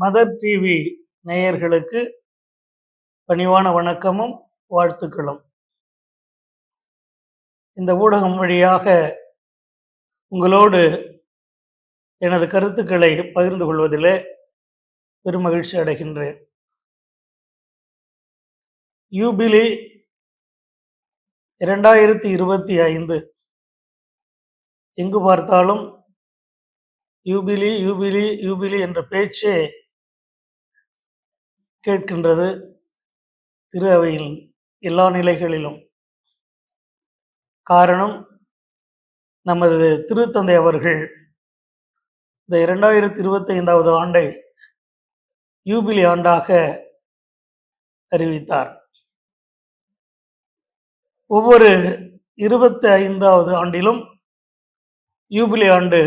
Mother TV நேயர்களுக்கு பணிவான வணக்கமும் வாழ்த்துக்களும். இந்த ஊடகம் வழியாக உங்களோடு எனது கருத்துக்களை பகிர்ந்து கொள்வதிலே பெருமகிழ்ச்சி அடைகின்றேன். யூபிலி இரண்டாயிரத்தி இருபத்தி ஐந்து. எங்கு பார்த்தாலும் யூபிலி யூபிலி யூபிலி என்ற பேச்சே கேட்கின்றது திரு அவையில் எல்லா நிலைகளிலும். காரணம் நமது திருத்தந்தை அவர்கள் இந்த இரண்டாயிரத்தி இருபத்தி ஐந்தாவது ஆண்டை யூபிலி ஆண்டாக அறிவித்தார். ஒவ்வொரு இருபத்தி ஐந்தாவது ஆண்டிலும் யூபிலி ஆண்டு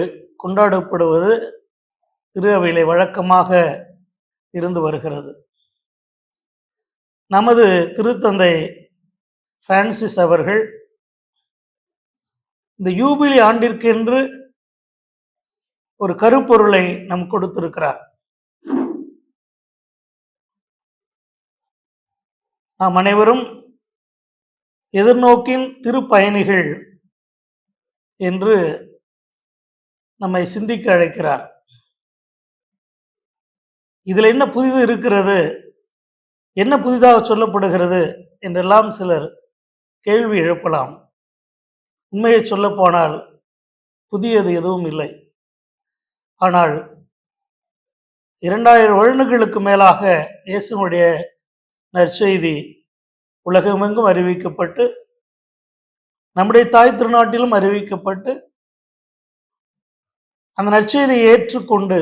கொண்டாடப்படுவது திரு அவையிலே வழக்கமாக இருந்து வருகிறது. நமது திருத்தந்தை பிரான்சிஸ் அவர்கள் இந்த யூபிலி ஆண்டிற்கென்று ஒரு கருப்பொருளை நம் கொடுத்திருக்கிறார். நாம் அனைவரும் எதிர்நோக்கின் திருப்பயணிகள் என்று நம்மை சிந்திக்க அழைக்கிறார். இதில் என்ன புதிது இருக்கிறது? என்ன புதிதாக சொல்லப்படுகிறது என்றெல்லாம் சிலர் கேள்வி எழுப்பலாம். உண்மையை சொல்லப்போனால் புதியது எதுவும் இல்லை. ஆனால் இரண்டாயிரம் வருடங்களுக்கு மேலாக இயேசுனுடைய நற்செய்தி உலகமெங்கும் அறிவிக்கப்பட்டு நம்முடைய தாய் திருநாட்டிலும் அறிவிக்கப்பட்டு அந்த நற்செய்தியை ஏற்றுக்கொண்டு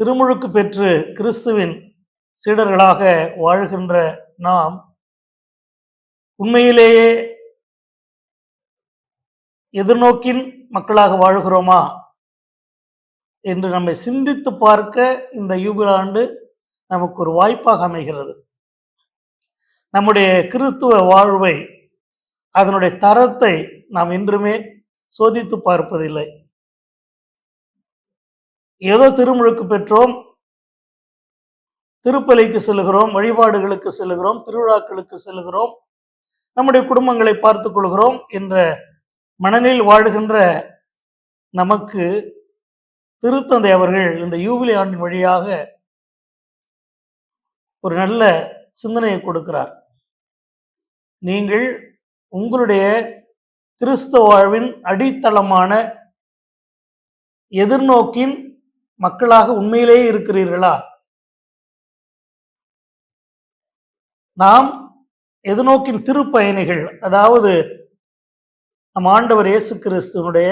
திருமுழுக்கு பெற்று கிறிஸ்துவின் சீடர்களாக வாழ்கின்ற நாம் உண்மையிலேயே எதிர்நோக்கின் மக்களாக வாழ்கிறோமா என்று நம்மை சிந்தித்து பார்க்க இந்த யூபிலாண்டு நமக்கு ஒரு வாய்ப்பாக அமைகிறது. நம்முடைய கிறித்துவ வாழ்வை அதனுடைய தரத்தை நாம் என்றுமே சோதித்து பார்ப்பதில்லை. ஏதோ திருமுழுக்கு பெற்றோம் திருப்பலைக்கு செல்கிறோம் வழிபாடுகளுக்கு செல்கிறோம் திருவிழாக்களுக்கு செல்கிறோம் நம்முடைய குடும்பங்களை பார்த்து கொள்கிறோம் என்ற மனநில் வாழுகின்ற நமக்கு திருத்தந்தை அவர்கள் இந்த யூபிலி ஆண்டின் வழியாக ஒரு நல்ல சிந்தனையை கொடுக்கிறார். நீங்கள் உங்களுடைய கிறிஸ்தவ வாழ்வின் அடித்தளமான எதிர்நோக்கின் மக்களாக உண்மையிலேயே இருக்கிறீர்களா? நாம் எதிர்நோக்கின் திருப்பயணிகள் அதாவது நம் ஆண்டவர் இயேசு கிறிஸ்துவனுடைய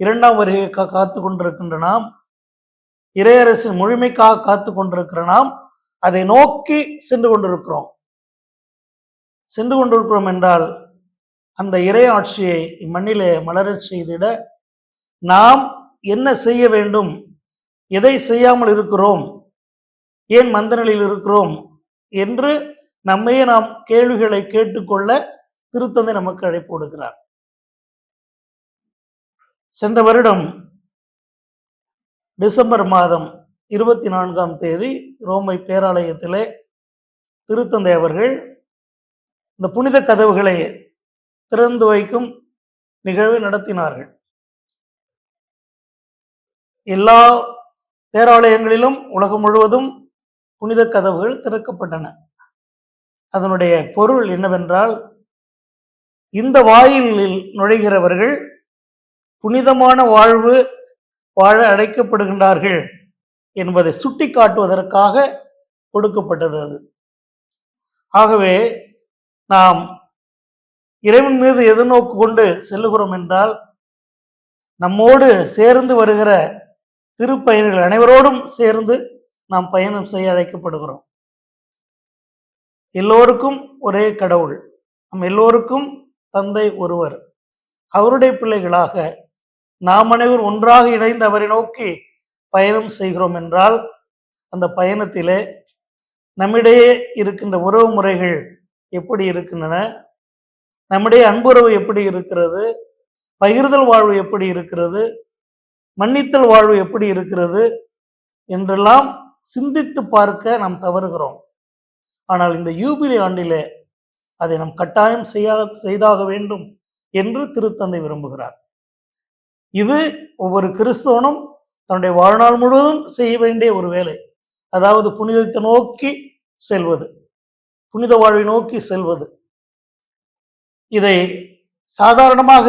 இரண்டாம் வருகையை கா காத்து கொண்டிருக்கின்ற நாம் இறையரசின் முழுமைக்காக காத்து கொண்டிருக்கிற நாம் அதை நோக்கி சென்று கொண்டிருக்கிறோம். சென்று கொண்டிருக்கிறோம் என்றால் அந்த இறை ஆட்சியை இம்மண்ணிலே மலரச் செய்திட நாம் என்ன செய்ய வேண்டும் எதை செய்யாமல் இருக்கிறோம் ஏன் மந்த நிலையில் இருக்கிறோம் என்று நம்மையே நாம் கேள்விகளை கேட்டுக்கொள்ள திருத்தந்தை நமக்கு அழைப்பு கொடுக்கிறார் சென்ற வருடம் டிசம்பர் மாதம் இருபத்தி நான்காம் தேதி ரோமை பேராலயத்திலே திருத்தந்தை அவர்கள் இந்த புனித கதவுகளை திறந்து வைக்கும் நிகழ்வு நடத்தினார்கள். எல்லா பேராலயங்களிலும் உலகம் முழுவதும் புனித கதவுகள் திறக்கப்பட்டன. அதனுடைய பொருள் என்னவென்றால் இந்த வாயிலில் நுழைகிறவர்கள் புனிதமான வாழ்வு வாழ அழைக்கப்படுகின்றார்கள் என்பதை சுட்டி காட்டுவதற்காக கொடுக்கப்பட்டது அது. ஆகவே நாம் இறைவன் மீது எதிர்நோக்கு கொண்டு செல்லுகிறோம் என்றால் நம்மோடு சேர்ந்து வருகிற திருப்பயணிகள் அனைவரோடும் சேர்ந்து நாம் பயணம் செய்ய அழைக்கப்படுகிறோம். எல்லோருக்கும் ஒரே கடவுள். நம் எல்லோருக்கும் தந்தை ஒருவர். அவருடைய பிள்ளைகளாக நாம் அனைவரும் ஒன்றாக இணைந்து அவரை நோக்கி பயணம் செய்கிறோம் என்றால் அந்த பயணத்திலே நம்மிடையே இருக்கின்ற உறவு முறைகள் எப்படி இருக்கின்றன? நம்முடைய அன்புறவு எப்படி இருக்கிறது? பகிர்தல் வாழ்வு எப்படி இருக்கிறது? மன்னித்தல் வாழ்வு எப்படி இருக்கிறது? என்றெல்லாம் சிந்தித்து பார்க்க நாம் தவறுகிறோம். ஆனால் இந்த யூபிலி ஆண்டிலே அதை நாம் கட்டாயம் செய்ய செய்தாக வேண்டும் என்று திருத்தந்தை விரும்புகிறார். இது ஒவ்வொரு கிறிஸ்தவனும் தன்னுடைய வாழ்நாள் முழுவதும் செய்ய வேண்டிய ஒரு வேலை. அதாவது புனிதத்தை நோக்கி செல்வது. புனித வாழ்வை நோக்கி செல்வது. இதை சாதாரணமாக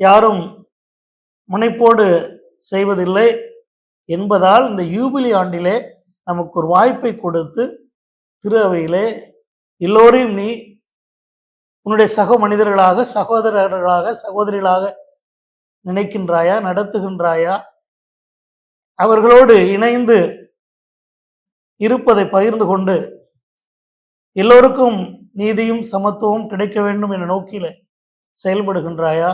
யாரும் முனைப்போடு செய்வதில்லை. என்பதால் இந்த யூபிலி ஆண்டிலே நமக்கு ஒரு வாய்ப்பை கொடுத்து திரு அவையிலே எல்லோரையும் நீ உன்னுடைய சக மனிதர்களாக சகோதரர்களாக சகோதரிகளாக நினைக்கின்றாயா நடத்துகின்றாயா? அவர்களோடு இணைந்து இருப்பதை பகிர்ந்து கொண்டு எல்லோருக்கும் நீதியும் சமத்துவம் கிடைக்க வேண்டும் என்ற நோக்கில செயல்படுகின்றாயா?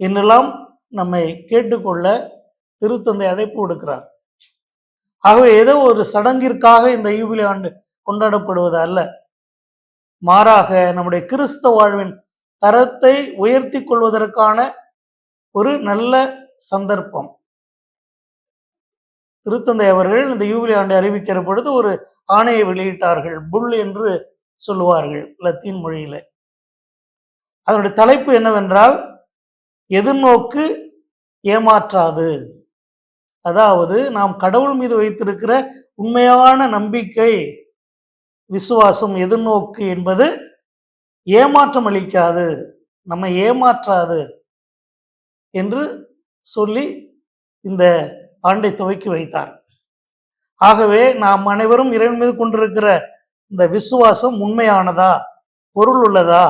என்னெல்லாம் நம்மை கேட்டுக்கொள்ள திருத்தந்தை அழைப்பு விடுக்கிறார். ஆகவே ஏதோ ஒரு சடங்கிற்காக இந்த யூபிலி ஆண்டு கொண்டாடப்படுவது அல்ல. மாறாக நம்முடைய கிறிஸ்தவ வாழ்வின் தரத்தை உயர்த்தி கொள்வதற்கான ஒரு நல்ல சந்தர்ப்பம். திருத்தந்தை அவர்கள் இந்த யூபிலி ஆண்டை அறிவிக்கிற பொழுது ஒரு ஆணையை வெளியிட்டார்கள். புல் என்று சொல்லுவார்கள் லத்தீன் மொழியில. அதனுடைய தலைப்பு என்னவென்றால் எதிர்நோக்கு ஏமாற்றாது. அதாவது நாம் கடவுள் மீது வைத்திருக்கிற உண்மையான நம்பிக்கை விசுவாசம் எதிர்நோக்கு என்பது ஏமாற்றம் அளிக்காது நம்மை ஏமாற்றாது என்று சொல்லி இந்த ஆண்டை துவக்கி வைத்தார். ஆகவே நாம் அனைவரும் இறைவன் மீது கொண்டிருக்கிற இந்த விசுவாசம் உண்மையானதா பொருள் உள்ளதா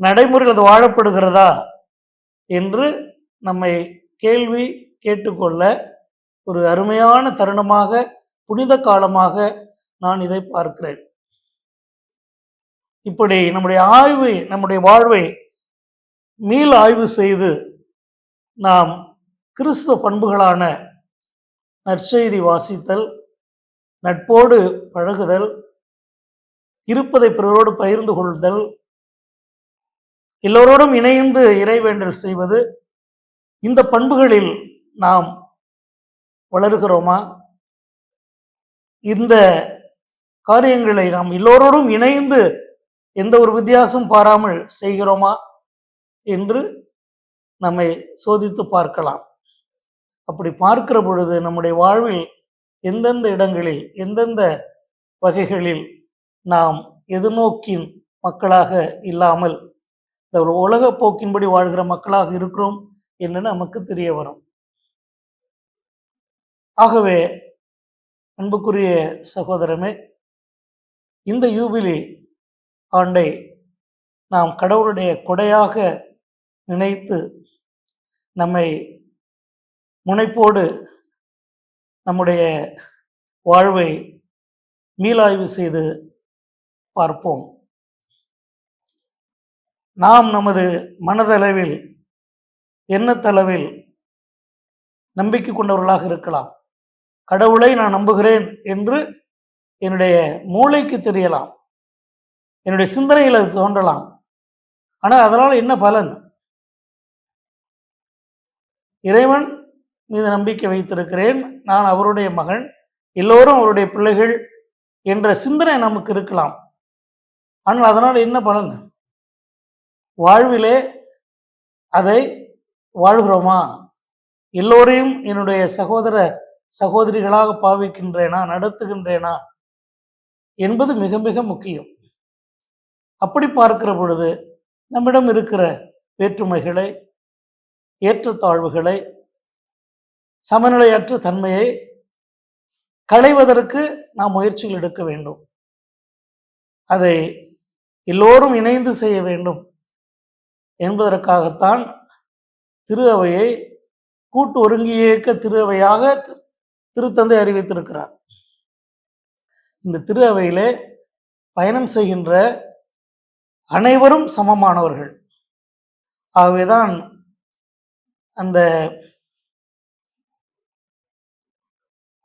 நடைமுறையில் அது வாழப்படுகிறதா என்று நம்மை கேள்வி கேட்டுக்கொள்ள ஒரு அருமையான தருணமாக புனித காலமாக நான் இதை பார்க்கிறேன். இப்படி நம்முடைய ஆய்வு நம்முடைய வாழ்வை மீள் ஆய்வு செய்து நாம் கிறிஸ்துவ பண்புகளான நற்செய்தி வாசித்தல் நட்போடு பழகுதல் இருப்பதை பிறரோடு பகிர்ந்து கொள்தல் எல்லோரோடும் இணைந்து இறைவேண்டல் செய்வது இந்த பண்புகளில் நாம் வளர்கிறோமா? இந்த காரியங்களை நாம் எல்லோரோடும் இணைந்து எந்த ஒரு வித்தியாசம் பாராமல் செய்கிறோமா என்று நம்மை சோதித்து பார்க்கலாம். அப்படி பார்க்கிற பொழுது நம்முடைய வாழ்வில் எந்தெந்த இடங்களில் எந்தெந்த வகைகளில் நாம் எதிர்நோக்கின் மக்களாக இல்லாமல் இந்த உலக போக்கின்படி வாழ்கிற மக்களாக இருக்கிறோம் என்று நமக்கு தெரிய வரும். ஆகவே அன்புக்குரிய சகோதரமே இந்த யூபிலி ஆண்டை நாம் கடவுளுடைய கொடையாக நினைத்து நம்மை முனைப்போடு நம்முடைய வாழ்வை மீளாய்வு செய்து பார்ப்போம். நாம் நமது மனதளவில் எண்ணத்தளவில் நம்பிக்கை கொண்டவர்களாக இருக்கலாம். கடவுளை நான் நம்புகிறேன் என்று என்னுடைய மூளைக்கு தெரியலாம். என்னுடைய சிந்தனையில் அது தோன்றலாம். ஆனால் அதனால் என்ன பலன்? இறைவன் மீது நம்பிக்கை வைத்திருக்கிறேன். நான் அவருடைய மகன். எல்லோரும் அவருடைய பிள்ளைகள் என்ற சிந்தனை நமக்கு இருக்கலாம். ஆனால் அதனால் என்ன பலன்? வாழ்விலே அதை வாழ்கிறோமா? எல்லோரையும் என்னுடைய சகோதர சகோதரிகளாக பாவிக்கின்றேனா நடத்துகின்றேனா என்பது மிக மிக முக்கியம். அப்படி பார்க்கிற பொழுது நம்மிடம் இருக்கிற வேற்றுமைகளை ஏற்றத்தாழ்வுகளை சமநிலையற்ற தன்மையை களைவதற்கு நாம் முயற்சிகள் எடுக்க வேண்டும். அதை எல்லோரும் இணைந்து செய்ய வேண்டும் என்பதற்காகத்தான் திரு அவையை கூட்டு ஒருங்கியக்க திரு அவையாக திருத்தந்தை அறிவித்திருக்கிறார். இந்த திரு அவையிலே பயணம் செய்கின்ற அனைவரும் சமமானவர்கள். ஆகவேதான் அந்த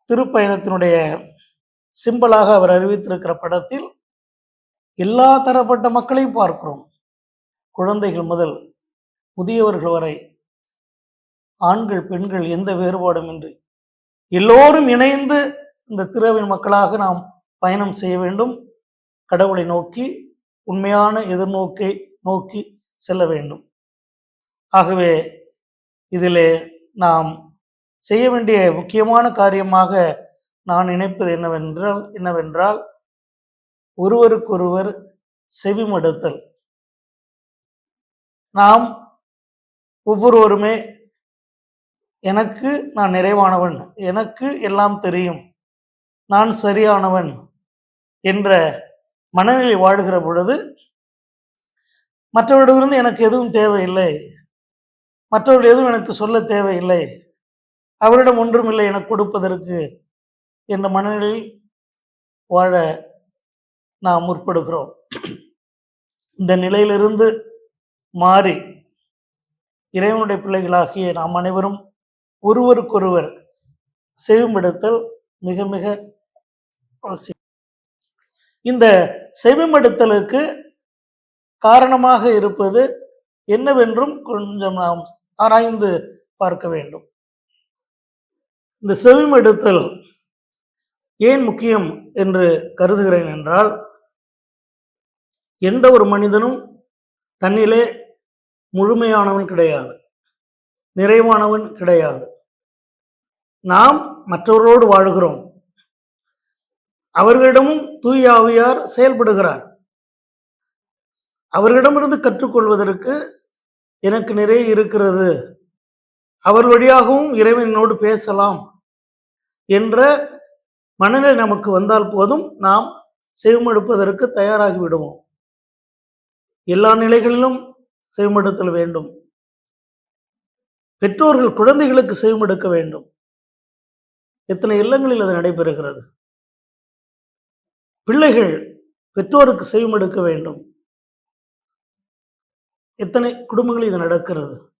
திருப்பயணத்தினுடைய சிம்பலாக அவர் அறிவித்திருக்கிற படத்தில் எல்லா தரப்பட்ட மக்களையும் பார்க்கிறோம். குழந்தைகள் முதல் முதியவர்கள் வரை ஆண்கள் பெண்கள் எந்த வேறுபாடும் இன்றி. எல்லோரும் இணைந்து இந்த திருவின் மக்களாக நாம் பயணம் செய்ய வேண்டும். கடவுளை நோக்கி உண்மையான எதிர்நோக்கை நோக்கி செல்ல வேண்டும். ஆகவே இதிலே நாம் செய்ய வேண்டிய முக்கியமான காரியமாக நான் நினைப்பது என்னவென்றால் என்னவென்றால் ஒருவருக்கொருவர் செவிமடுத்தல். நாம் ஒவ்வொருவருமே எனக்கு நான் நிறைவானவன். எனக்கு எல்லாம் தெரியும். நான் சரியானவன் என்ற மனநிலை வாழுகிற பொழுது மற்றவர்களிடமிருந்து எனக்கு எதுவும் தேவையில்லை. மற்றவர்கள் எதுவும் எனக்கு சொல்ல தேவையில்லை. அவரிடம் ஒன்றும் இல்லை எனக்கு கொடுப்பதற்கு என்ற மனநிலையில் வாழ நாம் முற்படுகிறோம். இந்த நிலையிலிருந்து மாறி இறைவனுடைய பிள்ளைகளாகிய நாம் அனைவரும் ஒருவருக்கொருவர் செவிமடுத்தல் மிக மிக அவசியம். இந்த செவிமடுத்தலுக்கு காரணமாக இருப்பது என்னவென்றும் கொஞ்சம் நாம் ஆராய்ந்து பார்க்க வேண்டும். இந்த செவிமடுத்தல் ஏன் முக்கியம் என்று கருதுகிறேன் என்றால் எந்த ஒரு மனிதனும் தன்னிலே முழுமையானவன் கிடையாது. நிறைவானவன் கிடையாது. நாம் மற்றவர்களோடு வாழுகிறோம். அவர்களிடமும் தூய ஆவியார் செயல்படுகிறார். அவர்களிடமிருந்து கற்றுக்கொள்வதற்கு எனக்கு நிறைய இருக்கிறது. அவர் வழியாகவும் இறைவனோடு பேசலாம் என்ற மனநிலை நமக்கு வந்தால் போதும் நாம் செவிமடுப்பதற்கு தயாராகிவிடுவோம். எல்லா நிலைகளிலும் செவிமடுத்தல் வேண்டும். பெற்றோர்கள் குழந்தைகளுக்கு செவிமடுக்க வேண்டும். எத்தனை இல்லங்களில் அது நடைபெறுகிறது? பிள்ளைகள் பெற்றோருக்கு செவிமடுக்க வேண்டும். எத்தனை குடும்பங்களில் இது நடக்கிறது?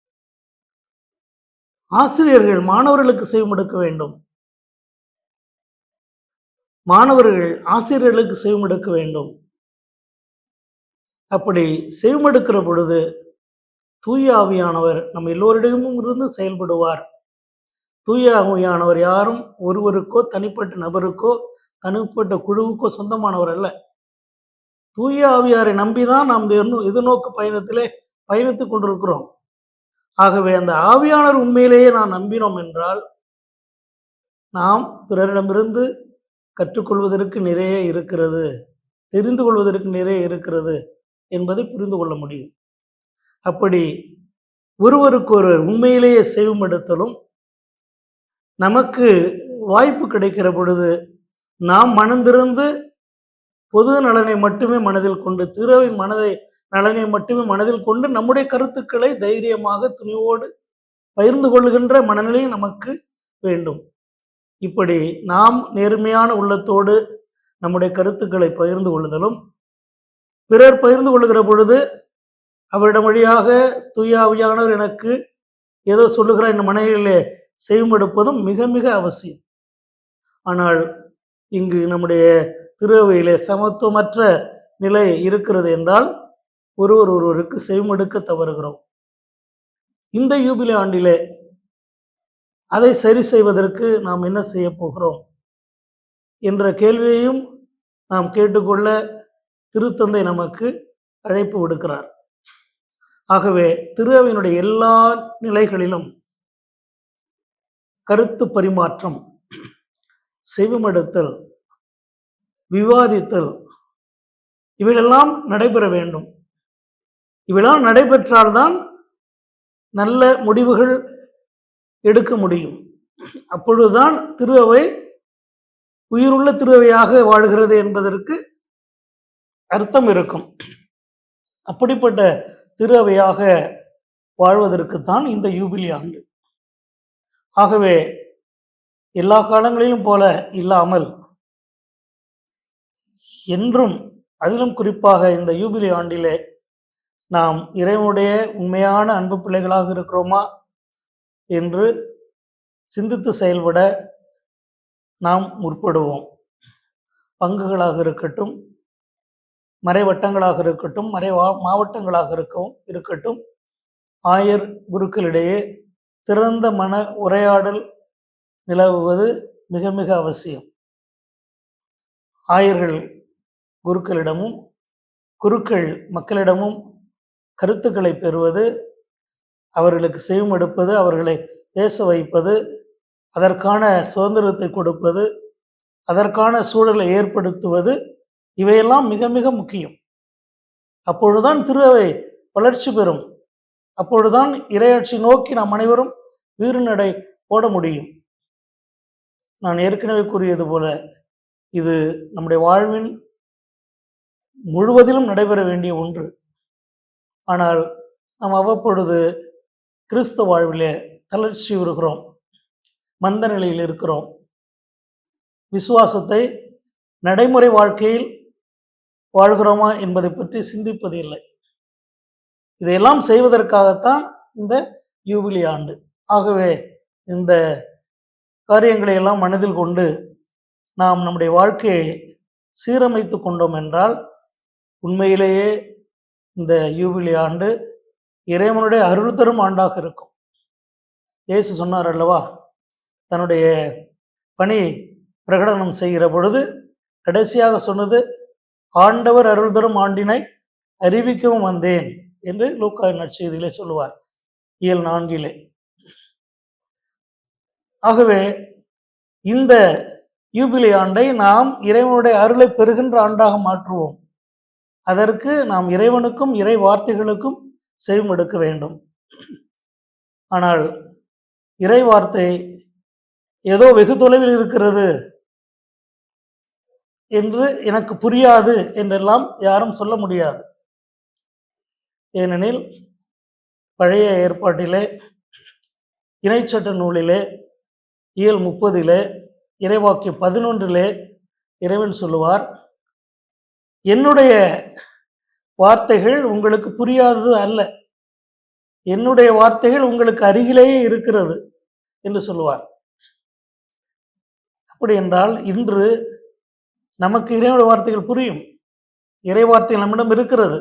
ஆசிரியர்கள் மாணவர்களுக்கு செவிமடுக்க வேண்டும். மாணவர்கள் ஆசிரியர்களுக்கு செவிமடுக்க வேண்டும். அப்படி செவிமடுக்கிற பொழுது தூய ஆவியானவர் நம் எல்லோரிடமும் இருந்து செயல்படுவார். தூய ஆவியானவர் யாரும் ஒருவருக்கோ தனிப்பட்ட நபருக்கோ தனிப்பட்ட குழுவுக்கோ சொந்தமானவர் அல்ல. தூய ஆவியாரை நம்பிதான் நாம் இந்த எதிர்நோக்கு பயணத்திலே பயணித்துக் கொண்டிருக்கிறோம். ஆகவே அந்த ஆவியானவர் உண்மையிலேயே நாம் நம்பினோம் என்றால் நாம் பிறரிடமிருந்து கற்றுக்கொள்வதற்கு நிறைய இருக்கிறது தெரிந்து கொள்வதற்கு நிறைய இருக்கிறது என்பதை புரிந்து கொள்ள முடியும். அப்படி ஒருவருக்கொருவர் உண்மையிலேயே செவிமடுத்தலும் நமக்கு வாய்ப்பு கிடைக்கிற பொழுது நாம் மனந்திருந்து பொது நலனை மட்டுமே மனதில் கொண்டு திருவின் மனதை நலனை மட்டுமே மனதில் கொண்டு நம்முடைய கருத்துக்களை தைரியமாக துணிவோடு பகிர்ந்து கொள்கின்ற மனநிலை நமக்கு வேண்டும். இப்படி நாம் நேர்மையான உள்ளத்தோடு நம்முடைய கருத்துக்களை பகிர்ந்து கொள்ளுதலும் பிறர் பகிர்ந்து கொள்கிற பொழுது அவரிடம் வழியாக தூயாவியானவர் எனக்கு ஏதோ சொல்லுகிறார் என் மனநிலையிலே செய்வெடுப்பதும் மிக மிக அவசியம். ஆனால் இங்கு நம்முடைய திருவையிலே சமத்துவமற்ற நிலை இருக்கிறது என்றால் ஒருவர் ஒருவருக்கு செவிமடுக்க தவறுகிறோம். இந்த யூபிலி ஆண்டிலே அதை சரி செய்வதற்கு நாம் என்ன செய்ய போகிறோம் என்ற கேள்வியையும் நாம் கேட்டுக்கொள்ள திருத்தந்தை நமக்கு அழைப்பு விடுக்கிறார். ஆகவே திருஅவையினுடைய எல்லா நிலைகளிலும் கருத்து பரிமாற்றம் செவிமடுத்தல் விவாதித்தல் இவையெல்லாம் நடைபெற வேண்டும். இவையெல்லாம் நடைபெற்றால்தான் நல்ல முடிவுகள் எடுக்க முடியும். அப்பொழுதுதான் திருவை உயிருள்ள திருவையாக வாழ்கிறது என்பதற்கு அர்த்தம் இருக்கும். அப்படிப்பட்ட திருவையாக வாழ்வதற்குத்தான் இந்த யூபிலி ஆண்டு. ஆகவே எல்லா காலங்களிலும் போல இல்லாமல் என்றும் அதிலும் குறிப்பாக இந்த யூபிலி ஆண்டிலே நாம் இறைவனுடைய உண்மையான அன்பு பிள்ளைகளாக இருக்கிறோமா என்று சிந்தித்து செயல்பட நாம் முற்படுவோம். பங்குகளாக இருக்கட்டும் மறைவட்டங்களாக இருக்கட்டும் மறைவா மாவட்டங்களாக இருக்கவும் இருக்கட்டும் ஆயர் குருக்களிடையே திறந்த மன உரையாடல் நிலவுவது மிக மிக அவசியம். ஆயர்கள் குருக்களிடமும் குருக்கள் மக்களிடமும் கருத்துக்களை பெறுவது அவர்களுக்கு செவிமடுப்பது அவர்களை பேச வைப்பது அதற்கான சுதந்திரத்தை கொடுப்பது அதற்கான சூழலை ஏற்படுத்துவது இவையெல்லாம் மிக மிக முக்கியம். அப்பொழுதுதான் திருவை வளர்ச்சி பெறும். அப்பொழுதுதான் இரையாட்சி நோக்கி நாம் அனைவரும் வீறுநடை போட முடியும். நான் ஏற்கனவே கூறியது போல இது நம்முடைய வாழ்வின் முழுவதிலும் நடைபெற வேண்டிய ஒன்று. ஆனால் நாம் அவ்வப்பொழுது கிறிஸ்தவ வாழ்விலே தளர்ச்சி வருகிறோம் மந்த நிலையில் இருக்கிறோம். விசுவாசத்தை நடைமுறை வாழ்க்கையில் வாழ்கிறோமா என்பதை பற்றி சிந்திப்பது இல்லை. இதையெல்லாம் செய்வதற்காகத்தான் இந்த யூபிலி ஆண்டு. ஆகவே இந்த காரியங்களை எல்லாம் மனதில் கொண்டு நாம் நம்முடைய வாழ்க்கையை சீரமைத்து கொண்டோம் என்றால் உண்மையிலேயே இந்த யூபிலி ஆண்டு இறைவனுடைய அருள் தரும் ஆண்டாக இருக்கும். இயேசு சொன்னார் அல்லவா தன்னுடைய பணி பிரகடனம் செய்கிற பொழுது கடைசியாக சொன்னது ஆண்டவர் அருள் தரும் ஆண்டினை அறிவிக்கவும் வந்தேன் என்று லூக்கா நற்செய்தியிலே சொல்லுவார். இயல் நான்கிலே. ஆகவே இந்த யூபிலி ஆண்டை நாம் இறைவனுடைய அருளை பெறுகின்ற ஆண்டாக மாற்றுவோம். அதற்கு நாம் இறைவனுக்கும் இறை வார்த்தைகளுக்கும் செவிமடுக்க வேண்டும். ஆனால் இறை வார்த்தை ஏதோ வெகு தொலைவில் இருக்கிறது. என்று எனக்கு புரியாது என்றெல்லாம் யாரும் சொல்ல முடியாது. ஏனெனில் பழைய ஏற்பாட்டிலே இணைச்சட்ட நூலிலே இயல் முப்பதிலே இறைவாக்கிய பதினொன்றிலே இறைவன் சொல்லுவார் என்னுடைய வார்த்தைகள் உங்களுக்கு புரியாதது அல்ல. என்னுடைய வார்த்தைகள் உங்களுக்கு அருகிலேயே இருக்கிறது என்று சொல்லுவார். அப்படி என்றால் இன்று நமக்கு இறைவனுடைய வார்த்தைகள் புரியும். இறை வார்த்தைகள் நம்மிடம் இருக்கிறது.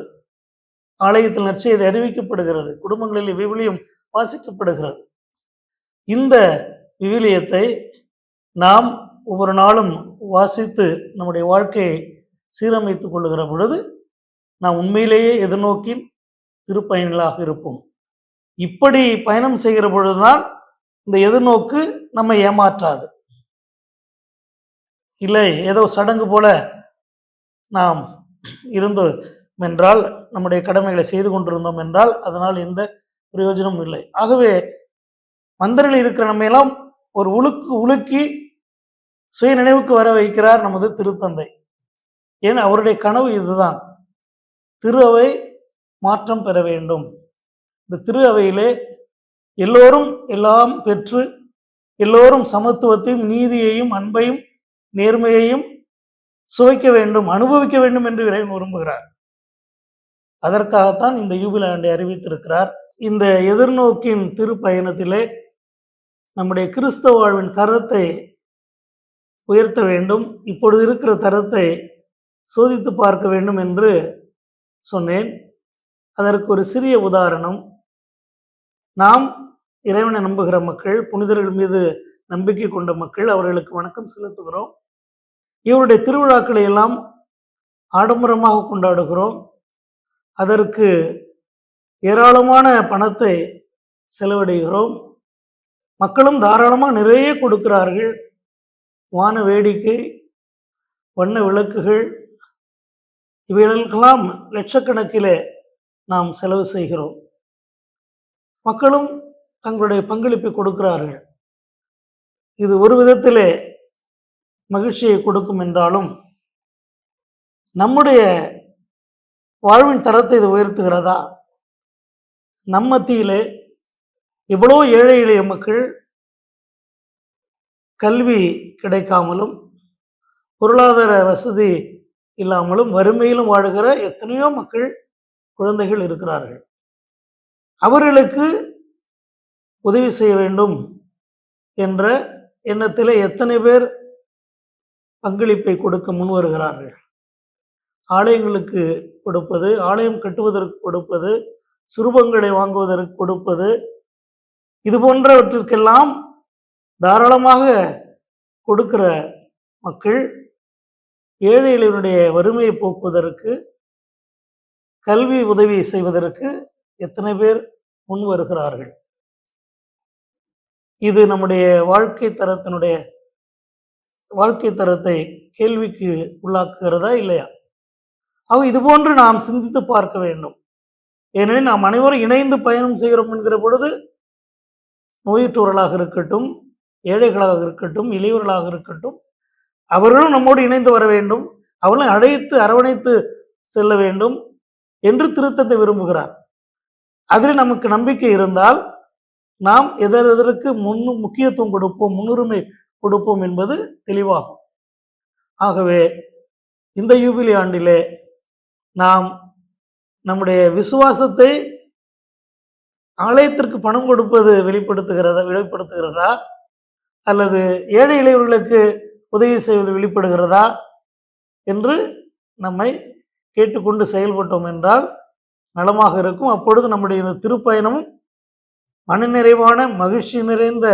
ஆலயத்தில் நற்செய்தி அறிவிக்கப்படுகிறது. குடும்பங்களில் விவிலியம் வாசிக்கப்படுகிறது. இந்த விவிலியத்தை நாம் ஒவ்வொரு நாளும் வாசித்து நம்முடைய வாழ்க்கையை சீரமைத்துக் கொள்ளுகிற பொழுது நாம் உண்மையிலேயே எதிர்நோக்கின் திருப்பயணிகளாக இருப்போம். இப்படி பயணம் செய்கிற பொழுதுதான் இந்த எதிர்நோக்கு நம்மை ஏமாற்றாது. இல்லை ஏதோ சடங்கு போல நாம் இருந்தோம் என்றால் நம்முடைய கடமைகளை செய்து கொண்டிருந்தோம் என்றால் அதனால் எந்த பிரயோஜனமும் இல்லை. ஆகவே மந்திரில் இருக்கிற நம்மையெல்லாம் ஒரு உழுக்கு உலுக்கி சுய நினைவுக்கு வர வைக்கிறார் நமது திருத்தந்தை. ஏன்? அவருடைய கனவு இதுதான். திரு அவை மாற்றம் பெற வேண்டும். இந்த திரு அவையிலே எல்லோரும் எல்லாம் பெற்று எல்லோரும் சமத்துவத்தையும் நீதியையும் அன்பையும் நேர்மையையும் சுவைக்க வேண்டும் அனுபவிக்க வேண்டும் என்று இறைவன் விரும்புகிறார். அதற்காகத்தான் இந்த யூபில ஆண்டை அறிவித்திருக்கிறார். இந்த எதிர்நோக்கின் திருப்பயணத்திலே நம்முடைய கிறிஸ்தவ வாழ்வின் தரத்தை உயர்த்த வேண்டும் இப்பொழுது இருக்கிற தரத்தை சோதித்து பார்க்க வேண்டும் என்று சொன்னேன். அதற்கு ஒரு சிறிய உதாரணம். நாம் இறைவனை நம்புகிற மக்கள் புனிதர்கள் மீது நம்பிக்கை கொண்ட மக்கள் அவர்களுக்கு வணக்கம் செலுத்துகிறோம். இவருடைய திருவிழாக்களை எல்லாம் ஆடம்பரமாக கொண்டாடுகிறோம். அதற்கு ஏராளமான பணத்தை செலவிடுகிறோம். மக்களும் தாராளமாக நிறைய கொடுக்கிறார்கள். வான வேடிக்கை வண்ண விளக்குகள் இவைகளுக்கெல்லாம் லட்சக்கணக்கிலே நாம் செலவு செய்கிறோம். மக்களும் தங்களுடைய பங்களிப்பை கொடுக்கிறார்கள். இது ஒரு விதத்திலே மகிழ்ச்சியை கொடுக்கும் என்றாலும் நம்முடைய வாழ்வின் தரத்தை இது உயர்த்துகிறதா? நம் மத்தியிலே எவ்வளோ ஏழை எளிய மக்கள் கல்வி கிடைக்காமலும் பொருளாதார வசதி இல்லாமலும் வறுமையிலும் வாழுகிற எத்தனையோ மக்கள் குழந்தைகள் இருக்கிறார்கள். அவர்களுக்கு உதவி செய்ய வேண்டும் என்ற எண்ணத்தில் எத்தனை பேர் பங்களிப்பை கொடுக்க முன் வருகிறார்கள் ஆலயங்களுக்கு கொடுப்பது ஆலயம் கட்டுவதற்கு கொடுப்பது சுரூபங்களை வாங்குவதற்கு கொடுப்பது இது போன்றவற்றிற்கெல்லாம் தாராளமாக கொடுக்கிற மக்கள் ஏழை வறுமையை போக்குவதற்கு கல்வி உதவி செய்வதற்கு எத்தனை பேர் முன் வருகிறார்கள் இது நம்முடைய வாழ்க்கை தரத்தினுடைய வாழ்க்கை தரத்தை கேள்விக்கு உள்ளாக்குகிறதா இல்லையா? ஆக இது போன்று நாம் சிந்தித்து பார்க்க வேண்டும். ஏனெனில் நாம் அனைவரும் இணைந்து பயணம் செய்கிறோம் என்கிற பொழுது நோயுற்றவர்களாக இருக்கட்டும் ஏழைகளாக இருக்கட்டும் இளையவர்களாக இருக்கட்டும் அவர்களும் நம்மோடு இணைந்து வர வேண்டும். அவர்களை அழைத்து அரவணைத்து செல்ல வேண்டும் என்று திருத்தத்தை விரும்புகிறார். அதில் நமக்கு நம்பிக்கை இருந்தால் நாம் எதர் எதற்கு முன்னு முக்கியத்துவம் கொடுப்போம் முன்னுரிமை கொடுப்போம் என்பது தெளிவாகும். ஆகவே இந்த யூபிலி ஆண்டிலே நாம் நம்முடைய விசுவாசத்தை ஆலயத்திற்கு பணம் கொடுப்பது வெளிப்படுத்துகிறதா வெளிப்படுத்துகிறதா? அல்லது ஏழை இளையவர்களுக்கு உதவி செய்வது வெளிப்படுகிறதா? என்று நம்மை கேட்டுக்கொண்டு செயல்பட்டோம் என்றால் நலமாக இருக்கும். அப்பொழுது நம்முடைய இந்த திருப்பயணமும் மனநிறைவான மகிழ்ச்சி நிறைந்த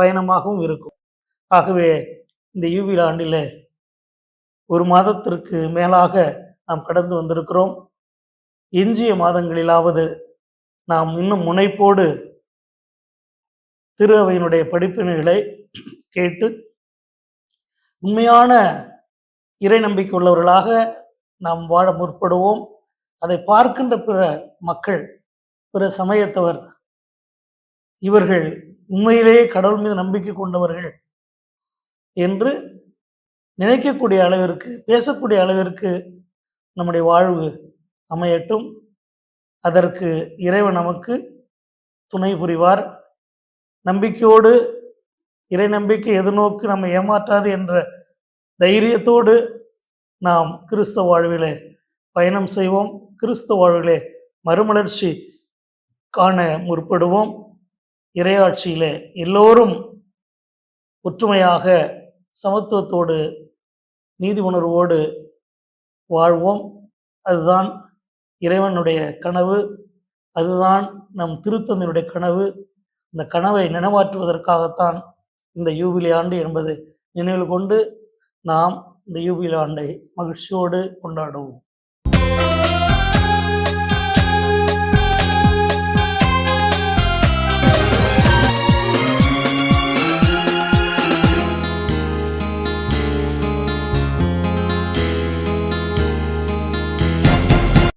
பயணமாகவும் இருக்கும். ஆகவே இந்த யூவில் ஆண்டில் ஒரு மாதத்திற்கு மேலாக நாம் கடந்து வந்திருக்கிறோம். எஞ்சிய மாதங்களிலாவது நாம் இன்னும் முனைப்போடு திரு அவையினுடைய படிப்பினைகளை கேட்டு உண்மையான இறை நம்பிக்கை உள்ளவர்களாக நாம் வாழ முற்படுவோம். அதை பார்க்கின்ற பிற மக்கள் பிற சமயத்தவர் இவர்கள் உண்மையிலேயே கடவுள் மீது நம்பிக்கை கொண்டவர்கள் என்று நினைக்கக்கூடிய அளவிற்கு பேசக்கூடிய அளவிற்கு நம்முடைய வாழ்வு அமையட்டும். அதற்கு இறைவன் நமக்கு துணை புரிவார். நம்பிக்கையோடு இறை நம்பிக்கை எதிர்நோக்கு நம்மை ஏமாற்றாது என்ற தைரியத்தோடு நாம் கிறிஸ்தவ வாழ்விலே பயணம் செய்வோம். கிறிஸ்தவ வாழ்விலே மறுமலர்ச்சி காண முற்படுவோம். இறையாட்சியிலே எல்லோரும் ஒற்றுமையாக சமத்துவத்தோடு நீதி உணர்வோடு வாழ்வோம். அதுதான் இறைவனுடைய கனவு. அதுதான் நம் திருத்தந்தையினுடைய கனவு. இந்த கனவை நினைவாற்றுவதற்காகத்தான் இந்த யூபிலி ஆண்டு என்பது நினைவில் கொண்டு நாம் இந்த யூபிலி ஆண்டை மகிழ்ச்சியோடு கொண்டாடுவோம்.